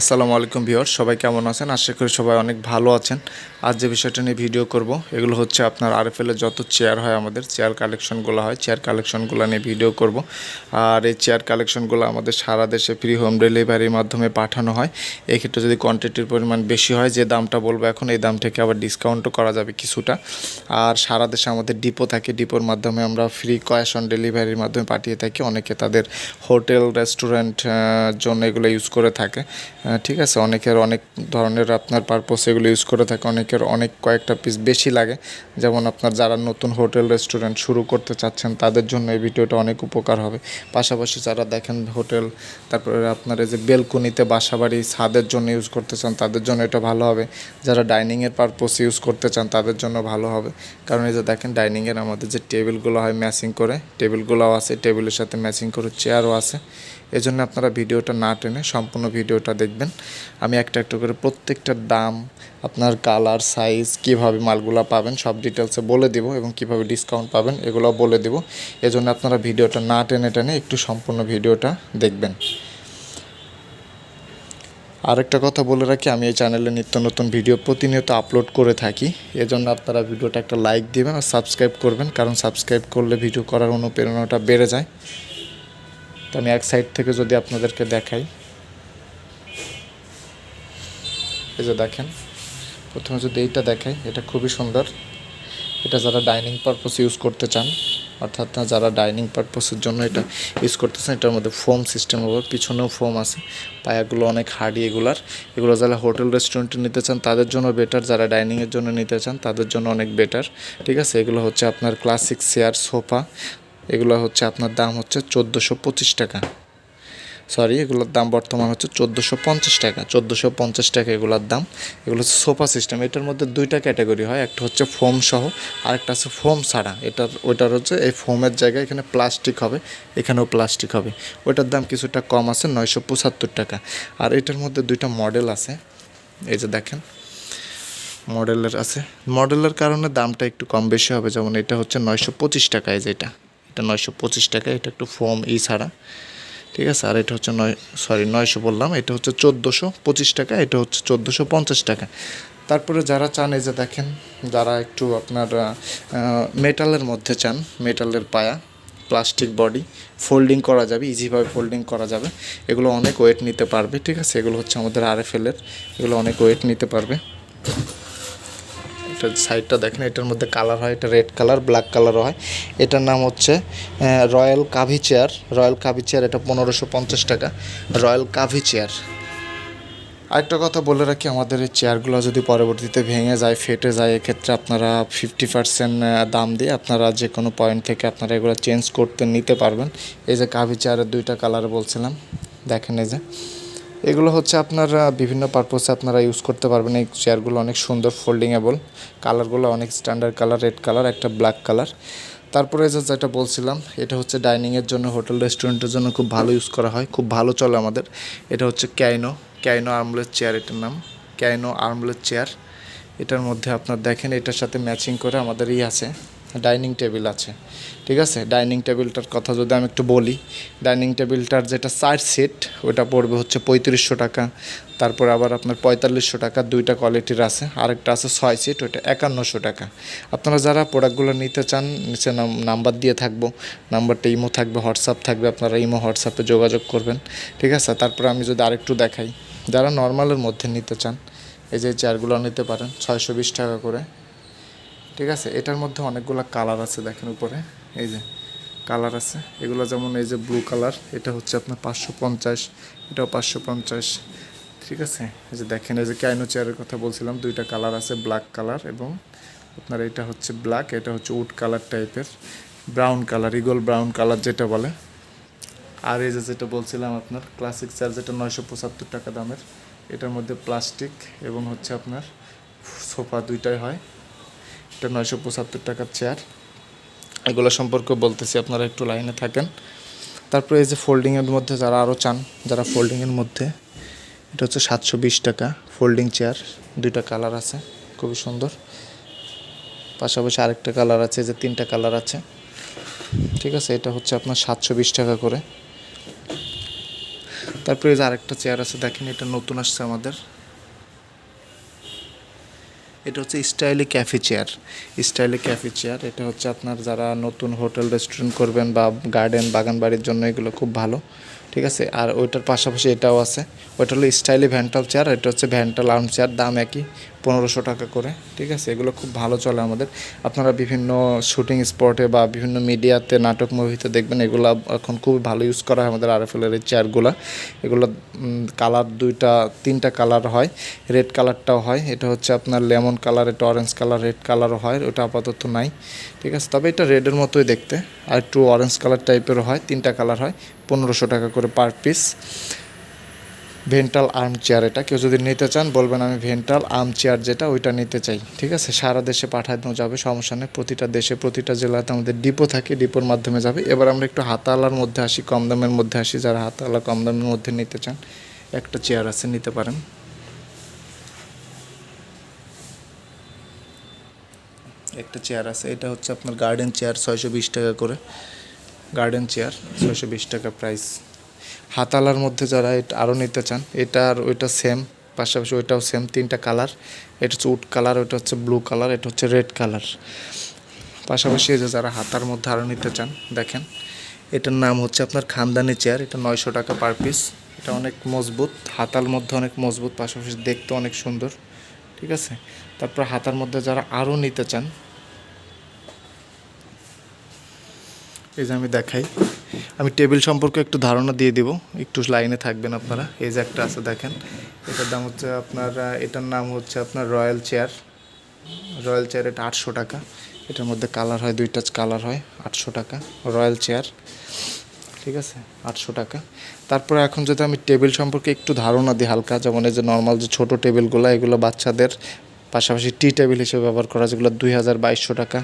আসসালামু আলাইকুম ভিউয়ার সবাই কেমন আছেন? আশা করি সবাই অনেক ভালো আছেন। আজ যে বিষয়টা নিয়ে ভিডিও করব, এগুলো হচ্ছে আপনার আরএফএল এর যত চেয়ার হয় আমাদের চেয়ার কালেকশনগুলো হয় চেয়ার কালেকশনগুলো নিয়ে ভিডিও করব। আর এই চেয়ার কালেকশনগুলো আমাদের সারা দেশে ফ্রি হোম ডেলিভারির মাধ্যমে পাঠানো হয়। এক্ষেত্রে যদি কোয়ান্টিটির পরিমাণ বেশি হয়, যে দামটা বলব এখন, এই দাম থেকে আবার ডিসকাউন্টও করা যাবে কিছুটা। আর সারা দেশে আমাদের ডিপো থাকে ডিপোর মাধ্যমে আমরা ফ্রি ক্যাশ অন ডেলিভারির মাধ্যমে পাঠিয়ে থাকি। অনেকে তাদের হোটেল রেস্টুরেন্ট জন্য এগুলো ইউজ করে থাকে। ঠিক আছে, অনেকের অনেক ধরনের আপনার পারপোস এগুলো ইউজ করে থাকে, অনেকের অনেক কয়েকটা পিস বেশি লাগে। যেমন আপনার যারা নতুন হোটেল রেস্টুরেন্ট শুরু করতে চাচ্ছেন, তাদের জন্য এই ভিডিওটা অনেক উপকার হবে। পাশাপাশি যারা দেখেন হোটেল তারপরে আপনার এই যে বেলকুনিতে বাসাবাড়ি ছাদের জন্য ইউজ করতে চান, তাদের জন্য এটা ভালো হবে। যারা ডাইনিংয়ের পারপোস ইউজ করতে চান, তাদের জন্য ভালো হবে। কারণ এই যে দেখেন ডাইনিংয়ের আমাদের যে টেবিলগুলো হয় ম্যাচিং করে টেবিলগুলোও আছে টেবিলের সাথে ম্যাচিং করে চেয়ারও আছে। এজন্য আপনারা ভিডিওটা না টেনে সম্পূর্ণ ভিডিওটা দেখবেন। আমি একটা একটা করে প্রত্যেকটার দাম, আপনার কালার সাইজ কীভাবে মালগুলো পাবেন, সব ডিটেলসে বলে দিব এবং কীভাবে ডিসকাউন্ট পাবেন এগুলো বলে দিব। এজন্য আপনারা ভিডিওটা না টেনে টেনে একটু সম্পূর্ণ ভিডিওটা দেখবেন। আরেকটা কথা বলে রাখি, আমি এই চ্যানেলে নিত্য নতুন ভিডিও প্রতিনিয়ত আপলোড করে থাকি। এজন্য আপনারা ভিডিওটা একটা লাইক দিবেন আর সাবস্ক্রাইব করবেন, কারণ সাবস্ক্রাইব করলে ভিডিও করার অনুপ্রেরণাটা বেড়ে যায়। আমি এক সাইড থেকে যদি আপনাদেরকে দেখাই। এই যে দেখেন, প্রথমে যদি এইটা দেখাই, এটা খুবই সুন্দর। এটা যারা ডাইনিং পারপস ইউজ করতে চান, অর্থাৎ যারা ডাইনিং পারপসের জন্য এটা ইউজ করতেছেন, এটার মধ্যে ফোম সিস্টেম হবে, পিছনেও ফোম আছে, পায়াগুলো অনেক হার্ডি এগুলার। এগুলো যারা হোটেল, রেস্টুরেন্টে নিতে চান, তাদের জন্য বেটার, যারা ডাইনিংয়ের জন্য নিতে চান, তাদের জন্য অনেক বেটার, ঠিক আছে? এগুলো হচ্ছে আপনার ক্লাসিক চেয়ার, সোফা এগুলো হচ্ছে আপনার দাম হচ্ছে চোদ্দোশো পঁচিশ টাকা। সরি এগুলোর দাম বর্তমান হচ্ছে চোদ্দোশো পঞ্চাশ টাকা। চোদ্দোশো পঞ্চাশ টাকা এগুলোর দাম। এগুলো হচ্ছে সোফা সিস্টেম। এটার মধ্যে দুইটা ক্যাটাগরি হয়। একটা হচ্ছে ফোম সহ, আরেকটা আছে ফোম ছাড়া। এটার, ওইটার হচ্ছে এই ফোমের জায়গায় এখানে প্লাস্টিক হবে। এখানেও প্লাস্টিক হবে। ওইটার দাম কিছুটা কম আছে, নয়শো পঁচাত্তর টাকা। আর এটার মধ্যে দুইটা মডেল আছে। এই যে দেখেন, মডেলের আছে। মডেলের কারণে দামটা একটু কম বেশি হবে। যেমন এটা হচ্ছে নয়শো পঁচিশ টাকায় যেটা এটা নয়শো পঁচিশ টাকা, এটা একটু ফোম ই ছাড়া। ঠিক আছে? আর এটা হচ্ছে নয় সরি নয়শো বললাম। এটা হচ্ছে চোদ্দোশো পঁচিশ টাকা, এটা হচ্ছে চোদ্দোশো পঞ্চাশ টাকা। তারপরে যারা চান, এই যে দেখেন, যারা একটু আপনার মেটালের মধ্যে চান, মেটালের পায়া প্লাস্টিক বডি ফোল্ডিং করা যাবে ইজিভাবে ফোল্ডিং করা যাবে। এগুলো অনেক ওয়েট নিতে পারবে, ঠিক আছে? এগুলো হচ্ছে আমাদের আর এফ এলের এগুলো অনেক ওয়েট নিতে পারবে। এটা সাইডটা দেখেন, এটার মধ্যে কালার হয়, এটা রেড কালার ব্ল্যাক কালারও হয়। এটার নাম হচ্ছে রয়্যাল কাভি চেয়ার রয়্যাল কাভি চেয়ার এটা পনেরোশো পঞ্চাশ টাকা। রয়্যাল কাভি চেয়ার আরেকটা কথা বলে রাখি, আমাদের এই চেয়ারগুলো যদি পরবর্তীতে ভেঙে যায়, ফেটে যায়, এক্ষেত্রে আপনারা ফিফটি পার্সেন্ট দাম দিয়ে আপনারা যে কোনো পয়েন্ট থেকে আপনারা এগুলো চেঞ্জ করতে নিতে পারবেন। এই যে কাভি চেয়ারের দুইটা কালার বলছিলাম, দেখেন এই যে। এগুলো হচ্ছে আপনারা বিভিন্ন পারপোসে আপনারা ইউজ করতে পারবেন। এই চেয়ারগুলো অনেক সুন্দর ফোল্ডিংয়েবল কালারগুলো অনেক স্ট্যান্ডার্ড কালার রেড কালার একটা ব্ল্যাক কালার তারপরে যেটা বলছিলাম, এটা হচ্ছে ডাইনিংয়ের জন্য হোটেল রেস্টুরেন্টের জন্য খুব ভালো ইউজ করা হয়। খুব ভালো চলে আমাদের। এটা হচ্ছে ক্যাইনো ক্যাইনো আর্মলেস চেয়ার এটার নাম। ক্যাইনো আর্মলেস চেয়ার এটার মধ্যে আপনার দেখেন, এটার সাথে ম্যাচিং করে আমাদের ই আছে ডাইনিং টেবিল আছে। ঠিক আছে? ডাইনিং টেবিলটার কথা যদি আমি একটু বলি ডাইনিং টেবিলটার যেটা চার সেট ওটা পড়বে হচ্ছে পঁয়ত্রিশশো টাকা। তারপর আবার আপনার পঁয়তাল্লিশশো টাকা, দুইটা কোয়ালিটির আছে। আরেকটা আছে ছয় সিট ওটা একান্নশো টাকা। আপনারা যারা প্রোডাক্টগুলো নিতে চান, নিচে নাম- নাম্বার দিয়ে থাকব। নাম্বারটা ইমো থাকবে হোয়াটসঅ্যাপ থাকবে, আপনারা ইমো হোয়াটসঅ্যাপে যোগাযোগ করবেন। ঠিক আছে? তারপর আমি যদি আরেকটু দেখাই, যারা নর্মালের মধ্যে নিতে চান এই যে চেয়ারগুলো নিতে পারেন, ছয়শো বিশ টাকা করে। ঠিক আছে? এটার মধ্যে অনেকগুলো কালার আছে দেখেন উপরে। এই যে কালার আছে। এগুলো যেমন এই যে ব্লু কালার এটা হচ্ছে আপনার পাঁচশো পঞ্চাশ, এটাও পাঁচশো পঞ্চাশ। ঠিক আছে? এই যে দেখেন, এই যে ক্যাইনো চেয়ারের কথা বলছিলাম, দুইটা কালার আছে ব্ল্যাক কালার এবং আপনার এটা হচ্ছে ব্ল্যাক এটা হচ্ছে উড কালার টাইপের brown colour eagle brown colour যেটা বলে। আর এই যে যেটা বলছিলাম আপনার ক্লাসিক চেয়ার যেটা নয়শো পঁচাত্তর টাকা দামের। এটার মধ্যে প্লাস্টিক এবং হচ্ছে আপনার সোফা দুইটাই হয়। এটা নয়শো পঁচাত্তর টাকার চেয়ার এগুলো সম্পর্কে বলতেছি, আপনারা একটু লাইনে থাকেন। তারপরে এই যে ফোল্ডিংয়ের মধ্যে যারা আরও চান, যারা ফোল্ডিংয়ের মধ্যে, এটা হচ্ছে সাতশো বিশ টাকা ফোল্ডিং চেয়ার দুইটা কালার আছে, খুবই সুন্দর। পাশাপাশি আরেকটা কালার আছে যে তিনটা কালার আছে। ঠিক আছে, এটা হচ্ছে আপনার সাতশো বিশ টাকা করে। তারপরে যে আরেকটা চেয়ার আছে, দেখেন এটা নতুন আসছে আমাদের। এটা হচ্ছে স্টাইলি ক্যাফে চেয়ার স্টাইলি ক্যাফে চেয়ার এটা হচ্ছে আপনার যারা নতুন হোটেল রেস্টুরেন্ট করবেন বা গার্ডেন বাগান বাড়ির জন্য এগুলো খুব ভালো, ঠিক আছে? আর ওইটার পাশাপাশি এটাও আছে। ওইটা হলো স্টাইলি ভ্যান্টাল চেয়ার এটা হচ্ছে ভ্যান্টাল আর্ম চেয়ার দাম একই। পনেরোশো টাকা করে, ঠিক আছে? এগুলো খুব ভালো চলে আমাদের। আপনারা বিভিন্ন শুটিং স্পটে বা বিভিন্ন মিডিয়াতে, নাটক মুভিতে দেখবেন, এগুলো এখন খুব ভালো ইউজ করা হয় আমাদের আরএফএলের এই চেয়ারগুলো এগুলো কালার দুইটা, তিনটা কালার হয়। রেড কালারটাও হয়। এটা হচ্ছে আপনার লেমন কালার এটা অরেঞ্জ কালার রেড কালারও হয়। ওটা আপাতত নাই, ঠিক আছে? তবে এটা রেডের মতোই দেখতে। আর একটু অরেঞ্জ কালার টাইপেরও হয়। তিনটা কালার হয়। পনেরোশো টাকা করে পার পিস ভেন্টাল আর্ম চেয়ার এটা। কেউ যদি নিতে চান, বলবেন আমি ভেন্টাল আর্ম চেয়ার যেটা, ওইটা নিতে চাই, ঠিক আছে? সারা দেশে পাঠানো যাবে, সমস্যা নেই। প্রতিটা দেশে, প্রতিটা জেলাতে আমাদের ডিপো থাকে, ডিপোর মাধ্যমে যাবে। এবার আমরা একটু হাতালার মধ্যে আসি, কম দামের মধ্যে আসি। যারা হাতালা কম দামের মধ্যে নিতে চান, একটা চেয়ার আছে, নিতে পারেন। একটা চেয়ার আছে, এটা হচ্ছে আপনার গার্ডেন চেয়ার, ছয়শো বিশ টাকা করে। গার্ডেন চেয়ার, ছয়শো বিশ টাকা প্রাইস। হাতালার মধ্যে যারা এটা আরও নিতে চান, এটা আর ওইটা সেম পাশাপাশি ওইটাও সেম তিনটা কালার এটা হচ্ছে উড কালার ওইটা হচ্ছে ব্লু কালার এটা হচ্ছে রেড কালার পাশাপাশি এই যে যারা হাতার মধ্যে আরও নিতে চান, দেখেন, এটার নাম হচ্ছে আপনার খানদানি চেয়ার এটা নয়শো টাকা পার পিস এটা অনেক মজবুত, হাতার মধ্যে অনেক মজবুত, পাশাপাশি দেখতে অনেক সুন্দর, ঠিক আছে? তারপর হাতার মধ্যে যারা আরও নিতে চান, এই যে আমি দেখাই আমি টেবিল সম্পর্কে একটু ধারণা দিয়ে দিব। একটু লাইনে থাকবেন আপনারা। এই যে একটা আছে, দেখেন। এটার দাম হচ্ছে আপনার এটার নাম হচ্ছে আপনার রয়্যাল চেয়ার। রয়্যাল চেয়ার এটা আটশো টাকা। এটার মধ্যে কালার হয়, দুইটা কালার হয়, আটশো টাকা। রয়্যাল চেয়ার, ঠিক আছে? আটশো টাকা। তারপরে এখন যদি আমি টেবিল সম্পর্কে একটু ধারণা দিই হালকা, যেমন এই যে নর্মাল যে ছোটো টেবিলগুলো, এগুলো বাচ্চাদের পাশাপাশি টি টেবিল হিসেবে ব্যবহার করা যেগুলো দুই হাজার বাইশশো টাকা।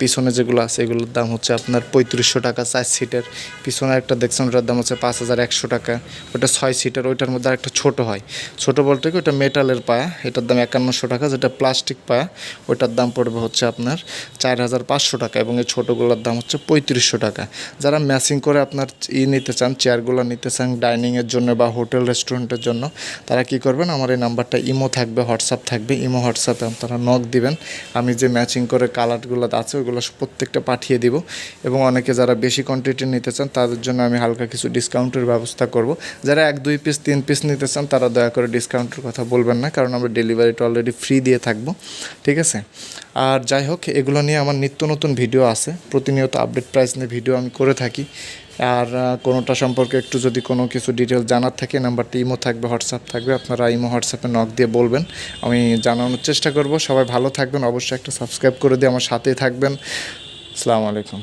পিছনে যেগুলো আছে, এগুলোর দাম হচ্ছে আপনার পঁয়ত্রিশশো টাকা চার সিটের পিছনে একটা দেখছেন, ওটার দাম হচ্ছে পাঁচ হাজার একশো টাকা। ওটা ছয় সিটের ওইটার মধ্যে আরেকটা ছোট হয়। ছোট বলতে কি, ওটা মেটালের পায়া, এটার দাম একান্নশো টাকা, যেটা প্লাস্টিক পায়া, ওইটার দাম পড়বে হচ্ছে আপনার চার হাজার পাঁচশো টাকা এবং এই ছোটোগুলোর দাম হচ্ছে পঁয়ত্রিশশো টাকা। যারা ম্যাচিং করে আপনার ই নিতে চান চেয়ারগুলো নিতে চান ডাইনিংয়ের জন্য বা হোটেল রেস্টুরেন্টের জন্য, তারা কি করবেন? আমার এই নাম্বারটা ইমো থাকবে হোয়াটসঅ্যাপ থাকবে ইমো হোয়াটসঅ্যাপে আপনারা নখ দিবেন। আমি যে ম্যাচিং করে কালারগুলো আছে, ওগুলো প্রত্যেকটা পাঠিয়ে দিব। এবং অনেকে যারা বেশি কোয়ান্টিটি নিতে চান, তাদের জন্য আমি হালকা কিছু ডিসকাউন্টের ব্যবস্থা করব। যারা এক, দুই পিস তিন পিস নিতে চান, তারা দয়া করে ডিসকাউন্টের কথা বলবেন না, কারণ আমরা ডেলিভারিটা অলরেডি ফ্রি দিয়ে থাকব। ঠিক আছে? আর যাই হোক, এগুলো নিয়ে আমার নিত্য নতুন ভিডিও আছে। প্রতিনিয়ত আপডেট প্রাইস নিয়ে ভিডিও আমি করে থাকি। আর কোনোটা সম্পর্কে একটু যদি কোনো কিছু ডিটেল জানার থাকে নাম্বারটি ইমো থাকবে হোয়াটসঅ্যাপ থাকবে, আপনারা ইমো হোয়াটসঅ্যাপে নক দিয়ে বলবেন। আমি জানানোর চেষ্টা করব। সবাই ভালো থাকবেন। অবশ্যই একটা সাবস্ক্রাইব করে দিয়ে আমার সাথেই থাকবেন। আসসালামু আলাইকুম।